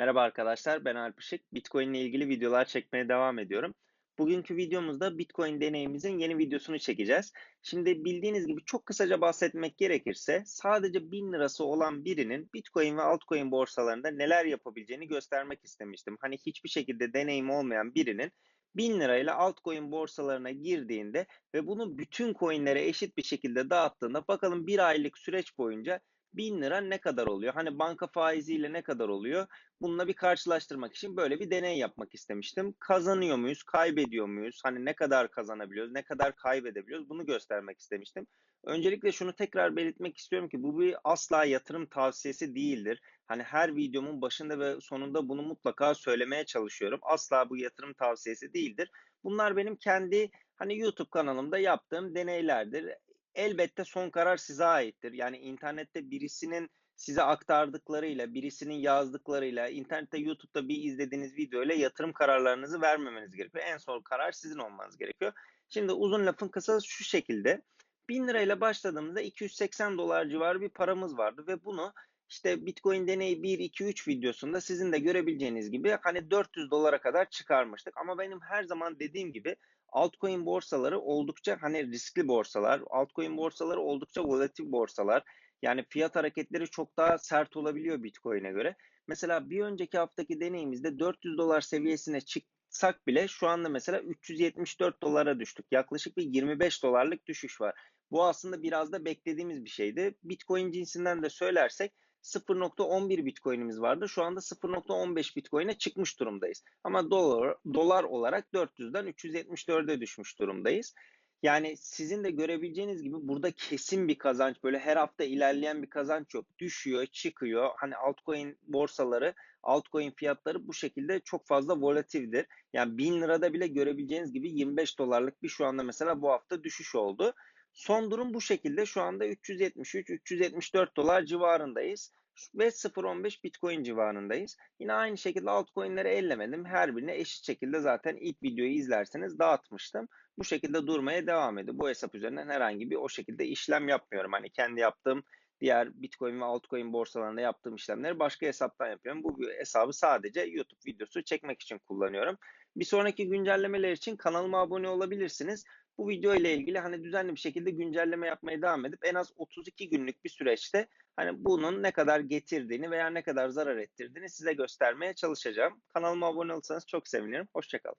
Merhaba arkadaşlar, ben Alp Işık. Bitcoin ile ilgili videolar çekmeye devam ediyorum. Bugünkü videomuzda Bitcoin deneyimimizin yeni videosunu çekeceğiz. Şimdi bildiğiniz gibi çok kısaca bahsetmek gerekirse sadece 1000 lirası olan birinin Bitcoin ve altcoin borsalarında neler yapabileceğini göstermek istemiştim. Hani hiçbir şekilde deneyim olmayan birinin 1000 lirayla altcoin borsalarına girdiğinde ve bunu bütün coinlere eşit bir şekilde dağıttığında bakalım bir aylık süreç boyunca 1000 lira ne kadar oluyor? Hani banka faiziyle ne kadar oluyor? Bununla bir karşılaştırmak için böyle bir deney yapmak istemiştim. Kazanıyor muyuz, kaybediyor muyuz? Hani ne kadar kazanabiliyoruz, ne kadar kaybedebiliyoruz? Bunu göstermek istemiştim. Öncelikle şunu tekrar belirtmek istiyorum ki bu bir asla yatırım tavsiyesi değildir. Hani her videomun başında ve sonunda bunu mutlaka söylemeye çalışıyorum. Asla bu yatırım tavsiyesi değildir. Bunlar benim kendi hani YouTube kanalımda yaptığım deneylerdir elbette son karar size aittir. Yani internette birisinin size aktardıklarıyla, birisinin yazdıklarıyla, internette YouTube'da bir izlediğiniz videoyla yatırım kararlarınızı vermemeniz gerekiyor. En son karar sizin olmanız gerekiyor. Şimdi uzun lafın kısası şu şekilde. 1000 lirayla başladığımızda 280 dolar civarı bir paramız vardı ve bunu işte Bitcoin deneyi 1, 2, 3 videosunda sizin de görebileceğiniz gibi hani 400 dolara kadar çıkarmıştık. Ama benim her zaman dediğim gibi altcoin borsaları oldukça hani riskli borsalar. Altcoin borsaları oldukça volatil borsalar. Yani fiyat hareketleri çok daha sert olabiliyor Bitcoin'e göre. Mesela bir önceki haftaki deneyimizde 400 dolar seviyesine çıksak bile şu anda mesela 374 dolara düştük. Yaklaşık bir 25 dolarlık düşüş var. Bu aslında biraz da beklediğimiz bir şeydi. Bitcoin cinsinden de söylersek 0.11 Bitcoin'imiz vardı. Şu anda 0.15 Bitcoin'e çıkmış durumdayız. Ama dolar, dolar olarak 400'den 374'e düşmüş durumdayız. Yani sizin de görebileceğiniz gibi burada kesin bir kazanç böyle her hafta ilerleyen bir kazanç yok. Düşüyor, çıkıyor. Hani altcoin borsaları, altcoin fiyatları bu şekilde çok fazla volatildir. Yani 1000 lirada bile görebileceğiniz gibi 25 dolarlık bir şu anda mesela bu hafta düşüş oldu. Son durum bu şekilde. Şu anda 373-374 dolar civarındayız ve 0.15 Bitcoin civarındayız. Yine aynı şekilde altcoin'leri ellemedim. Her birine eşit şekilde zaten ilk videoyu izlerseniz dağıtmıştım. Bu şekilde durmaya devam ediyor. Bu hesap üzerinden herhangi bir o şekilde işlem yapmıyorum. Hani kendi yaptığım diğer Bitcoin ve altcoin borsalarında yaptığım işlemleri başka hesaptan yapıyorum. Bu hesabı sadece YouTube videosu çekmek için kullanıyorum. Bir sonraki güncellemeler için kanalıma abone olabilirsiniz. Bu video ile ilgili hani düzenli bir şekilde güncelleme yapmaya devam edip en az 32 günlük bir süreçte hani bunun ne kadar getirdiğini veya ne kadar zarar ettirdiğini size göstermeye çalışacağım. Kanalıma abone olursanız çok sevinirim. Hoşçakalın.